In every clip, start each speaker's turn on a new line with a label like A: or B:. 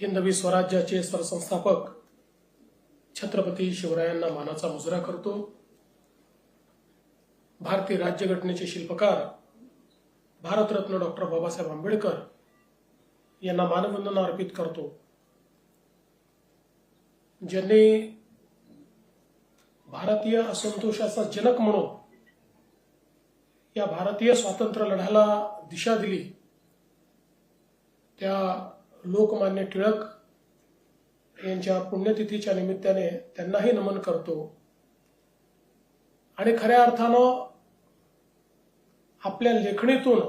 A: हिंदवी स्वराज्याचे सरसंस्थापक छत्रपती शिवरायांना मानाचा मुजरा करतो. भारतीय राज्यघटनेचे शिल्पकार भारतरत्न डॉक्टर बाबासाहेब आंबेडकर यांना मानवंदना अर्पित करतो. ज्यांनी भारतीय असंतोषाचा जनक म्हणून या भारतीय स्वातंत्र्य लढ्याला दिशा दिली त्या लोकमान्य टिळक यांच्या पुण्यतिथीच्या निमित्ताने त्यांनाही नमन करतो. आणि खऱ्या अर्थानं आपल्या लेखणीतून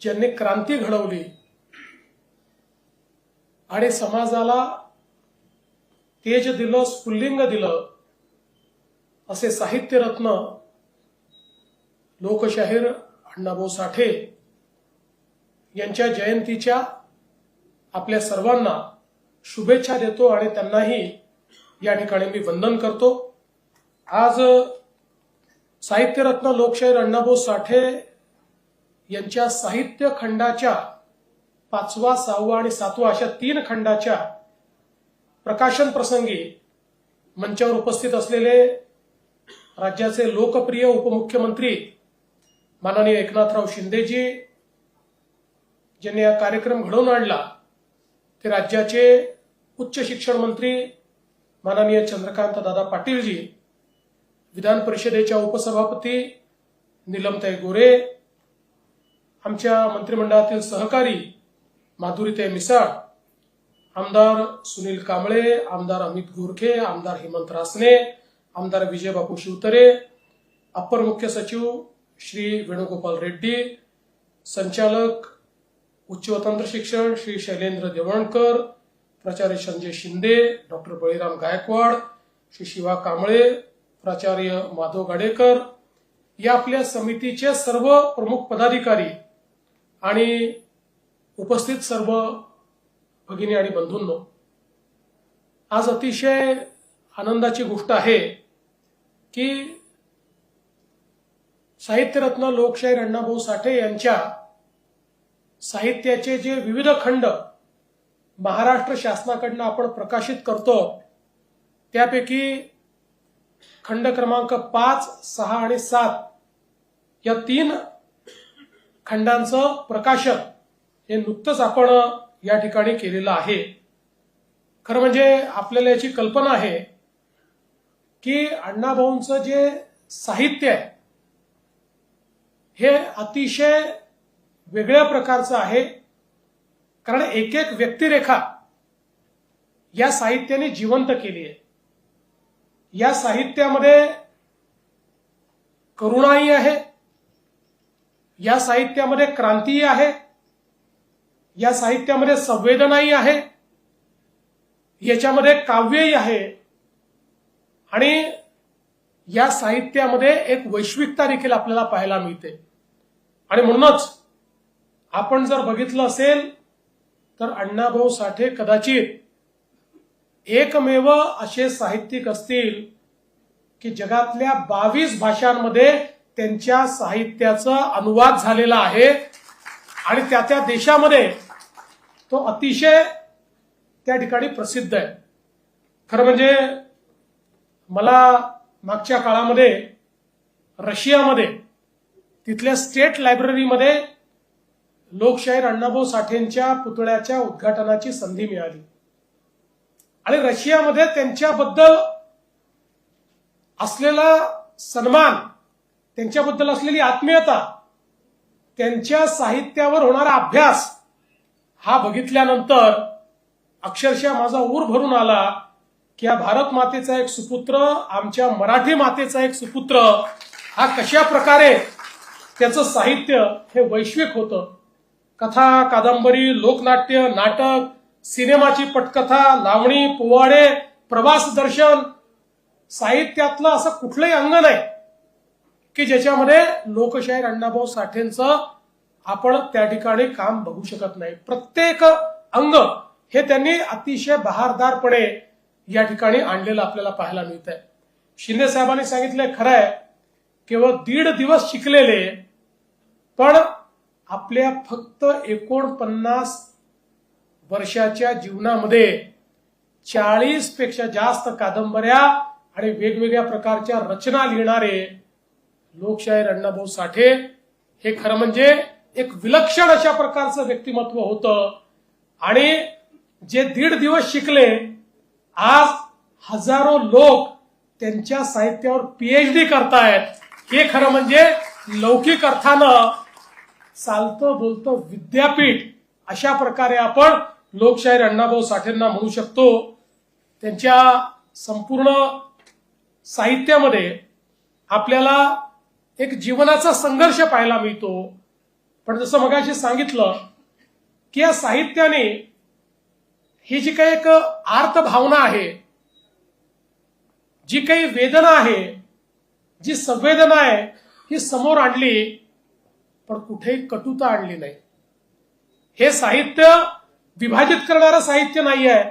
A: ज्यांनी क्रांती घडवली आणि समाजाला तेज दिलं स्फुल्लिंग दिलं असे साहित्यरत्न लोकशाहीर अण्णाभाऊ साठे यांच्या जयंतीच्या आपल्या सर्वांना शुभेच्छा देतो आणि त्यांनाही या ठिकाणी मी वंदन करतो. आज साहित्यरत्न लोकशाहीर अण्णाभाऊ साठे यांच्या साहित्य खंडाच्या पाचवा सहावा आणि सातवा अशा तीन खंडाच्या प्रकाशन प्रसंगी मंचावर उपस्थित असलेले राज्याचे लोकप्रिय उपमुख्यमंत्री माननीय एकनाथराव शिंदेजी ज्यांनी हा कार्यक्रम घडवून आणला ते राज्याचे उच्च शिक्षण मंत्री माननीय चंद्रकांत दादा पाटीलजी विधान परिषदेच्या उपसभापती निलमताई गोरे आमच्या मंत्रिमंडळातील सहकारी माधुरीताई मिसाळ आमदार सुनील कांबळे आमदार अमित गोरखे आमदार हेमंत रासने आमदार विजयबापू शिवतरे अप्पर मुख्य सचिव श्री वेणुगोपाल रेड्डी संचालक उच्च व तंत्र शिक्षण श्री शैलेंद्र देवणकर प्राचार्य संजय शिंदे डॉक्टर बळीराम गायकवाड श्री शिवा कांबळे प्राचार्य माधव गाडेकर या आपल्या समितीचे सर्व प्रमुख पदाधिकारी आणि उपस्थित सर्व भगिनी आणि बंधूंनो आज अतिशय आनंदाची गोष्ट आहे की साहित्यरत्न लोकशाहीर अण्णाभाऊ साठे यांच्या साहित्याचे जे विविध खंड महाराष्ट्र शासनाकडनं आपण प्रकाशित करतो त्यापैकी खंड क्रमांक पाच सहा आणि सात या तीन खंडांचं प्रकाशन हे नुकतंच आपण या ठिकाणी केलेलं आहे. खरं म्हणजे आपल्याला याची कल्पना आहे की अण्णाभाऊंचं जे साहित्य आहे हे अतिशय वेगळ्या प्रकारचं आहे. कारण एक एक व्यक्तिरेखा या साहित्याने जिवंत केली आहे. या साहित्यामध्ये करुणाही आहे. या साहित्यामध्ये क्रांतीही आहे. या साहित्यामध्ये संवेदनाही आहे. याच्यामध्ये काव्यही आहे. आणि या साहित्यामध्ये एक वैश्विकता देखील आपल्याला पाहायला मिळते. आणि म्हणूनच आपण जर बघितलं असेल तर अण्णाभाऊ साठे कदाचित एकमेव असे साहित्यिक असतील की जगातल्या बावीस भाषांमध्ये त्यांच्या साहित्याचा अनुवाद झालेला आहे. आणि त्या त्या देशामध्ये तो अतिशय त्या ठिकाणी प्रसिद्ध आहे. खरं म्हणजे मला मागच्या काळामध्ये रशियामध्ये तिथल्या स्टेट लायब्ररीमध्ये लोकशाहीर अण्णाभाऊ साठेंच्या पुतळ्याच्या उद्घाटनाची संधी मिळाली. आणि रशियामध्ये त्यांच्याबद्दल असलेला सन्मान त्यांच्याबद्दल असलेली आत्मीयता त्यांच्या साहित्यावर होणारा अभ्यास हा बघितल्यानंतर अक्षरशः माझा ऊर भरून आला की या भारत मातेचा एक सुपुत्र आमच्या मराठी मातेचा एक सुपुत्र हा कशा प्रकारे त्याचं साहित्य हे वैश्विक होतं. कथा कादंबरी लोकनाट्य नाटक सिनेमाची पटकथा लावणी पोवाडे प्रवास दर्शन साहित्यातलं असं कुठलंही अंग नाही की ज्याच्यामध्ये लोकशाहीर अण्णाभाऊ साठेंचं आपण त्या ठिकाणी काम बघू शकत नाही. प्रत्येक अंग हे त्यांनी अतिशय बहारदारपणे या ठिकाणी आणलेलं आपल्याला पाहायला मिळत आहे शिंदे साहेबांनी सांगितलंय खरं आहे केवळ दीड दिवस शिकलेले पण आपल्या फक्त एकोणपन्नास वर्षाच्या जीवनामध्ये चाळीसपेक्षा जास्त कादंबऱ्या आणि वेगवेगळ्या प्रकारच्या रचना लिहिणारे लोकशाहीर अण्णाभाऊ साठे हे खरं म्हणजे एक विलक्षण अशा प्रकारचं व्यक्तिमत्व होतं. आणि जे दीड दिवस शिकले आज हजारो लोक त्यांच्या साहित्यावर पीएचडी करतायत. हे खरं म्हणजे लौकिक अर्थानं चालतं बोलतं विद्यापीठ अशा प्रकारे आपण लोकशाहीर अण्णाभाऊ साठेंना म्हणू शकतो. त्यांच्या संपूर्ण साहित्यामध्ये आपल्याला एक जीवनाचा संघर्ष पाहायला मिळतो. पण जसं मगाशी सांगितलं की या साहित्याने ही जी काही एक आर्त भावना आहे जी काही वेदना आहे जी संवेदना आहे ही समोर आणली पण कुठेही कटुता आणली नाही. हे साहित्य विभाजित करणारं साहित्य नाही आहे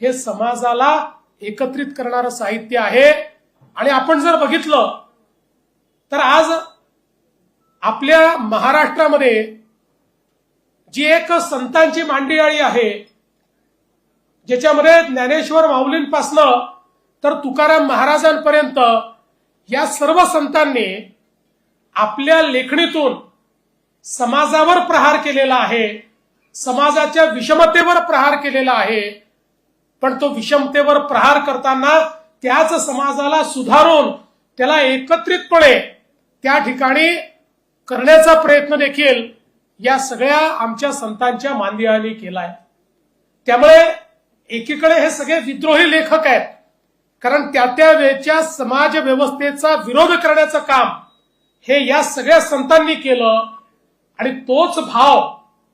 A: हे समाजाला एकत्रित करणारं साहित्य आहे. आणि आपण जर बघितलं तर आज आपल्या महाराष्ट्रामध्ये जी एक संतांची मांडियाळी आहे ज्याच्यामध्ये ज्ञानेश्वर माऊलींपासनं तर तुकाराम महाराजांपर्यंत या सर्व संतांनी आपल्या लेखणीतून समाजावर प्रहार केलेला आहे समाजाच्या विषमतेवर प्रहार केलेला आहे पण तो विषमतेवर प्रहार करताना त्याच समाजाला सुधारून त्याला एकत्रितपणे त्या ठिकाणी करण्याचा प्रयत्न देखील या सगळ्या आमच्या संतांच्या मांदियाळांनी केलाय. त्यामुळे एकीकडे हे सगळे विद्रोही लेखक आहेत कारण त्या त्या वेळच्या समाज व्यवस्थेचा विरोध करण्याचं काम हे या सगळ्या संतांनी केलं आणि तोच भाव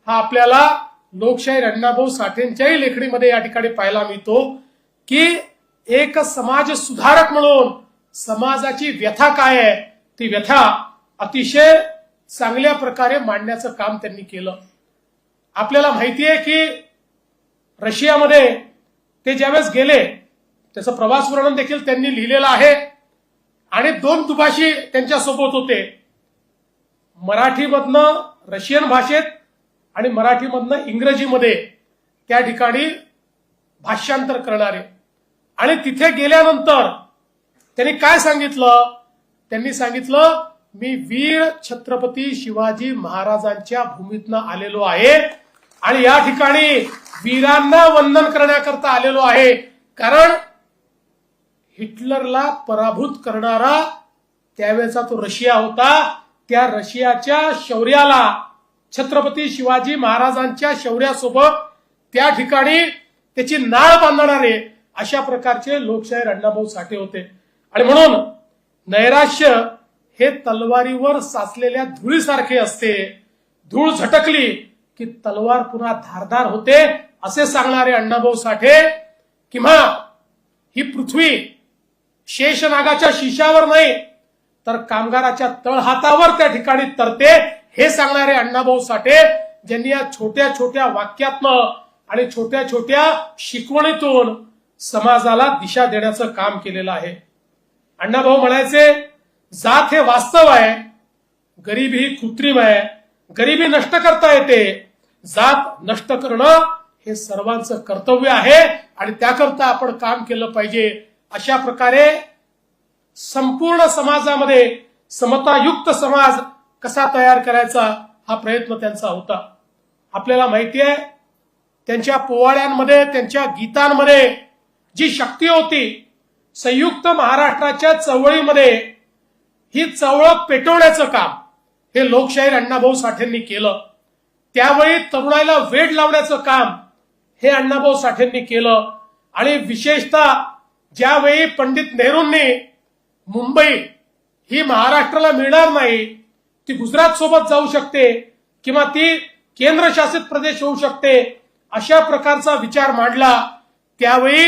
A: हा आपल्याला लोकशाही अण्णाभाऊ साठेंच्याही लेखणीमध्ये या ठिकाणी पाहायला मिळतो की एक समाज सुधारक म्हणून समाजाची व्यथा काय आहे ती व्यथा अतिशय चांगल्या प्रकारे मांडण्याचं काम त्यांनी केलं. आपल्याला माहिती आहे की रशियामध्ये ते ज्यावेळेस गेले त्याचं प्रवास वर्णन देखील त्यांनी लिहिलेलं आहे आणि दोन दुभाषी त्यांच्यासोबत होते. मराठीमधनं रशियन भाषेत आणि मराठीमधनं इंग्रजीमध्ये त्या ठिकाणी भाष्यांतर करणारे. आणि तिथे गेल्यानंतर त्यांनी काय सांगितलं? त्यांनी सांगितलं मी वीर छत्रपती शिवाजी महाराजांच्या भूमीतनं आलेलो आहे आणि या ठिकाणी वीरांना वंदन करण्याकरता आलेलो आहे. कारण हिटलरला पराभूत करणारा त्यावेळेचा तो रशिया होता. त्या रशियाच्या शौर्याला छत्रपती शिवाजी महाराजांच्या शौर्यासोबत त्या ठिकाणी त्याची नाळ बांधणारे अशा प्रकारचे लोकशाहीर अण्णाभाऊ साठे होते. आणि म्हणून नैराश्य हे तलवारीवर साचलेल्या धुळीसारखे असते. धूळ झटकली की तलवार पुन्हा धारदार होते असे सांगणारे अण्णाभाऊ साठे किंवा ही पृथ्वी शेषनागाच्या शिशावर नाही तर कामगाराच्या तळहातावर त्या ठिकाणी तरते. हे सांगणारे अण्णाभाऊ साठे ज्यांनी या छोट्या छोट्या वाक्यातनं आणि छोट्या छोट्या शिकवणीतून समाजाला दिशा देण्याचं काम केलेलं आहे. अण्णाभाऊ म्हणायचे जात हे वास्तव आहे गरिबी ही कृत्रिम आहे गरिबी नष्ट करता येते जात नष्ट करणं हे सर्वांचं कर्तव्य आहे आणि त्याकरता आपण काम केलं पाहिजे. अशा प्रकारे संपूर्ण समाजामध्ये समतायुक्त समाज कसा तयार करायचा हा प्रयत्न त्यांचा होता. आपल्याला माहिती आहे त्यांच्या पोवाड्यांमध्ये त्यांच्या गीतांमध्ये जी शक्ती होती संयुक्त महाराष्ट्राच्या चळवळीमध्ये ही चळवळ पेटवण्याचं काम हे लोकशाहीर अण्णाभाऊ साठेंनी केलं. त्यावेळी तरुणाईला वेड लावण्याचं काम हे अण्णाभाऊ साठेंनी केलं. आणि विशेषतः ज्यावेळी पंडित नेहरूंनी मुंबई ही महाराष्ट्राला मिळणार नाही ती गुजरात सोबत जाऊ शकते किंवा ती केंद्रशासित प्रदेश होऊ शकते अशा प्रकारचा विचार मांडला. त्यावेळी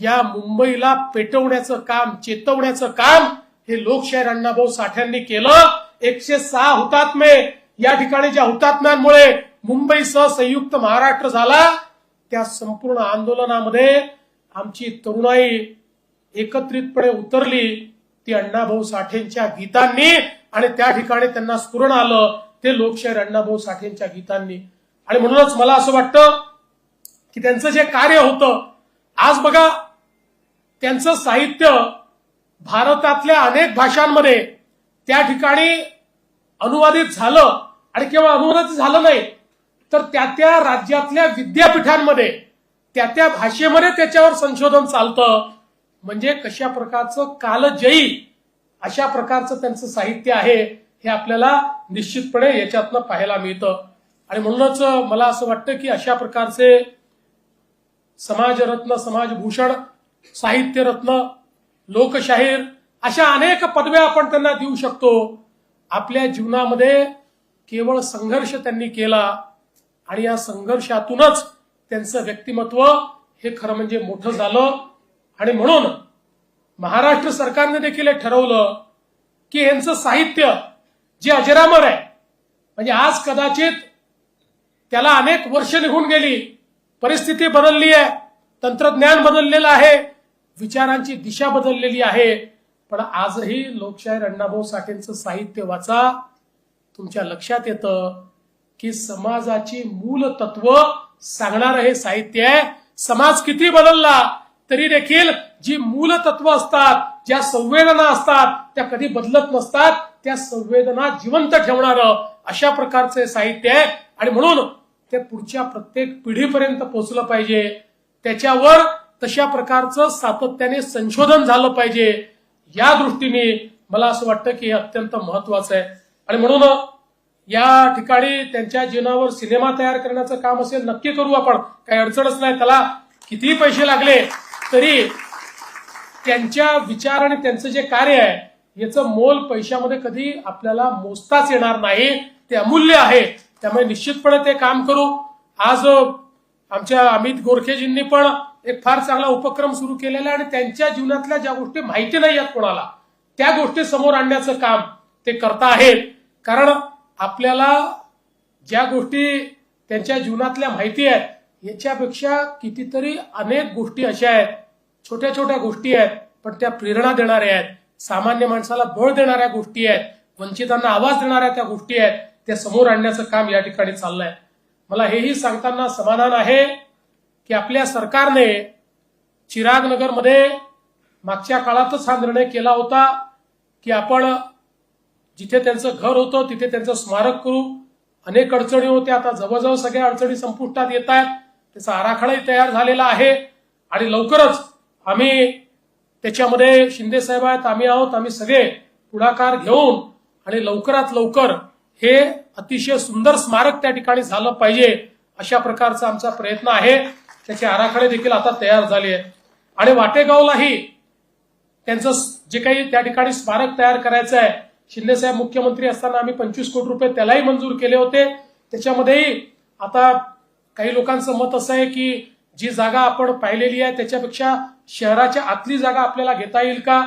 A: या मुंबईला पेटवण्याचं काम चेतवण्याचं काम हे लोकशाहीर अण्णाभाऊ साठ्यांनी केलं. एकशे सहा हुतात्मे या ठिकाणी ज्या हुतात्म्यांमुळे मुंबईसह संयुक्त महाराष्ट्र झाला त्या संपूर्ण आंदोलनामध्ये आमची तरुणाई एकत्रितपणे उतरली ती अण्णाभाऊ साठेंच्या गीतांनी आणि त्या ठिकाणी त्यांना स्फुरण आलं ते लोकशाहीर अण्णाभाऊ साठेंच्या गीतांनी. आणि म्हणूनच मला असं वाटतं की त्यांचं जे कार्य होतं आज बघा त्यांचं साहित्य भारतातल्या अनेक भाषांमध्ये त्या ठिकाणी अनुवादित झालं आणि केवळ अनुवादित झालं नाही तर त्या त्या राज्यातल्या विद्यापीठांमध्ये त्या त्या भाषेमध्ये त्याच्यावर संशोधन चालतं म्हणजे कशा प्रकारचं कालजयी अशा प्रकारचं त्यांचं साहित्य आहे हे आपल्याला निश्चितपणे याच्यातनं पाहायला मिळतं. आणि म्हणूनच मला असं वाटतं की अशा प्रकारचे समाजरत्न समाजभूषण साहित्यरत्न लोकशाहीर अशा अनेक पदव्या आपण त्यांना देऊ शकतो. आपल्या जीवनामध्ये केवळ संघर्ष त्यांनी केला आणि या संघर्षातूनच त्यांचं व्यक्तिमत्व हे खरं म्हणजे मोठं झालं. आणि म्हणून महाराष्ट्र सरकारने देखील हे ठरवलं की यांचं साहित्य जे अजरामर आहे म्हणजे आज कदाचित त्याला अनेक वर्ष निघून गेली परिस्थिती बदलली आहे तंत्रज्ञान बदललेलं आहे विचारांची दिशा बदललेली आहे पण आजही लोकशाहीर अण्णाभाऊ साठेंचं साहित्य वाचा तुमच्या लक्षात येतं की समाजाची मूल तत्व सांगणारं हे साहित्य आहे. समाज किती बदलला तरी देखील जी मूल तत्व असतात ज्या संवेदना असतात त्या कधी बदलत नसतात त्या संवेदना जिवंत ठेवणारं अशा प्रकारचे साहित्य आहे. आणि म्हणून ते पुढच्या प्रत्येक पिढीपर्यंत पोहोचलं पाहिजे. त्याच्यावर तशा प्रकारचं सातत्याने संशोधन झालं पाहिजे. या दृष्टीने मला असं वाटतं की हे अत्यंत महत्वाचं आहे. आणि म्हणून या ठिकाणी त्यांच्या जीवनावर सिनेमा तयार करण्याचं काम असेल नक्की करू आपण. काही अडचणच नाही. त्याला कितीही पैसे लागले तरी त्यांच्या विचार आणि त्यांचं जे कार्य आहे याचं मोल पैशामध्ये कधी आपल्याला मोजताच येणार नाही. ते अमूल्य आहे. त्यामुळे निश्चितपणे ते काम करू. आज आमच्या अमित गोरखेजींनी पण एक फार चांगला उपक्रम सुरू केलेला आहे आणि त्यांच्या जीवनातल्या ज्या गोष्टी माहिती नाही आहेत कोणाला त्या गोष्टी समोर आणण्याचं काम ते करता आहेत. कारण आपल्याला ज्या गोष्टी त्यांच्या जीवनातल्या माहिती आहेत याच्यापेक्षा कितीतरी अनेक गोष्टी अशा आहेत. छोट्या छोट्या गोष्टी आहेत पण त्या प्रेरणा देणाऱ्या आहेत. सामान्य माणसाला बळ देणाऱ्या गोष्टी आहेत वंचितांना आवाज देणाऱ्या त्या गोष्टी आहेत त्या समोर आणण्याचं काम या ठिकाणी चाललंय. मला हेही सांगताना समाधान आहे की आपल्या सरकारने चिराग नगरमध्ये मागच्या काळातच हा निर्णय केला होता की आपण जिथे त्यांचं घर होतं तिथे त्यांचं स्मारक करू. अनेक अडचणी होत्या आता जवळजवळ सगळ्या अडचणी संपुष्टात येत आहेत. त्याचा आराखडाही तयार झालेला आहे आणि लवकरच आम्ही त्याच्यामध्ये शिंदे साहेब आहेत आम्ही आहोत. आम्ही सगळे पुढाकार घेऊन आणि लवकरात लवकर हे अतिशय सुंदर स्मारक त्या ठिकाणी झालं पाहिजे अशा प्रकारचा आमचा प्रयत्न आहे. त्याचे आराखडे देखील आता तयार झाले आहेत. आणि वाटेगावलाही त्यांचं जे काही त्या ठिकाणी स्मारक तयार करायचं आहे शिंदे साहेब मुख्यमंत्री असताना आम्ही पंचवीस कोटी रुपये त्यालाही मंजूर केले होते. त्याच्यामध्येही आता काही लोकांचं मत असं आहे की जी जागा आपण पाहिलेली आहे त्याच्यापेक्षा शहराच्या आतली जागा आपल्याला घेता येईल का?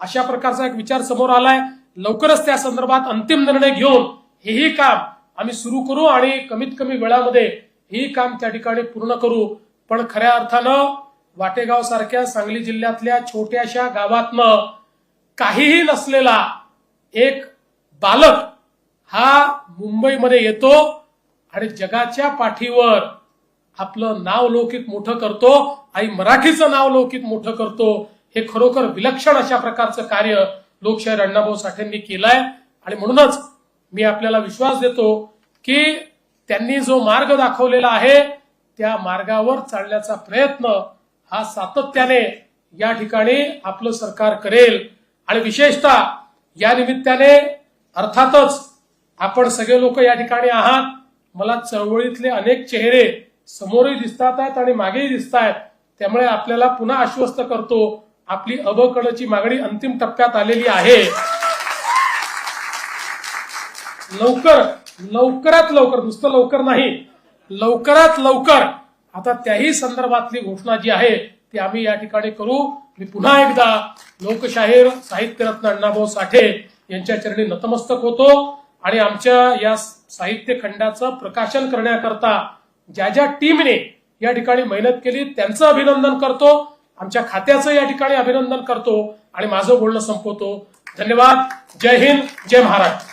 A: अशा प्रकारचा एक विचार समोर आलाय. लवकरच त्या संदर्भात अंतिम निर्णय घेऊन हेही काम आम्ही सुरू करू आणि कमीत कमी वेळामध्ये हे काम त्या ठिकाणी पूर्ण करू. पण खऱ्या अर्थानं वाटेगाव सारख्या सांगली जिल्ह्यातल्या छोट्याशा गावातनं काहीही नसलेला एक बालक हा मुंबईमध्ये येतो आणि जगाच्या पाठीवर आपलं नाव लौकिक मोठं करतो आणि मराठीचं नाव लौकिक मोठं करतो हे खरोखर विलक्षण अशा प्रकारचं कार्य लोकशाहीर अण्णाभाऊ साठेंनी केलंय. आणि म्हणूनच मी आपल्याला विश्वास देतो की त्यांनी जो मार्ग दाखवलेला आहे त्या मार्गावर चालण्याचा प्रयत्न हा सातत्याने या ठिकाणी आपलं सरकार करेल. आणि विशेषतः या निमित्ताने अर्थातच आपण सगळे लोक या ठिकाणी आहात. मला चळवळीतले अनेक चेहरे समोरही दिसतात आहेत आणि मागेही दिसत आहेत. त्यामुळे आपल्याला पुन्हा आश्वस्त करतो आपली अबकडची मागणी अंतिम टप्प्यात आलेली आहे. लवकर लवकरात लवकर नुसतं लवकर नाही लवकरात लवकर. आता त्याही संदर्भातली घोषणा जी आहे ती आम्ही या ठिकाणी करू. मी पुन्हा एकदा लोकशाहीर साहित्यरत्न अण्णाभाऊ साठे यांच्या चरणी नतमस्तक होतो आणि आमच्या या साहित्य खंडाचं प्रकाशन करण्याकरता ज्या ज्या टीमने या ठिकाणी मेहनत केली त्यांचं अभिनंदन करतो. आमच्या खात्याचं या ठिकाणी अभिनंदन करतो. आणि माझं बोलणं संपवतो. धन्यवाद. जय हिंद. जय महाराष्ट्र.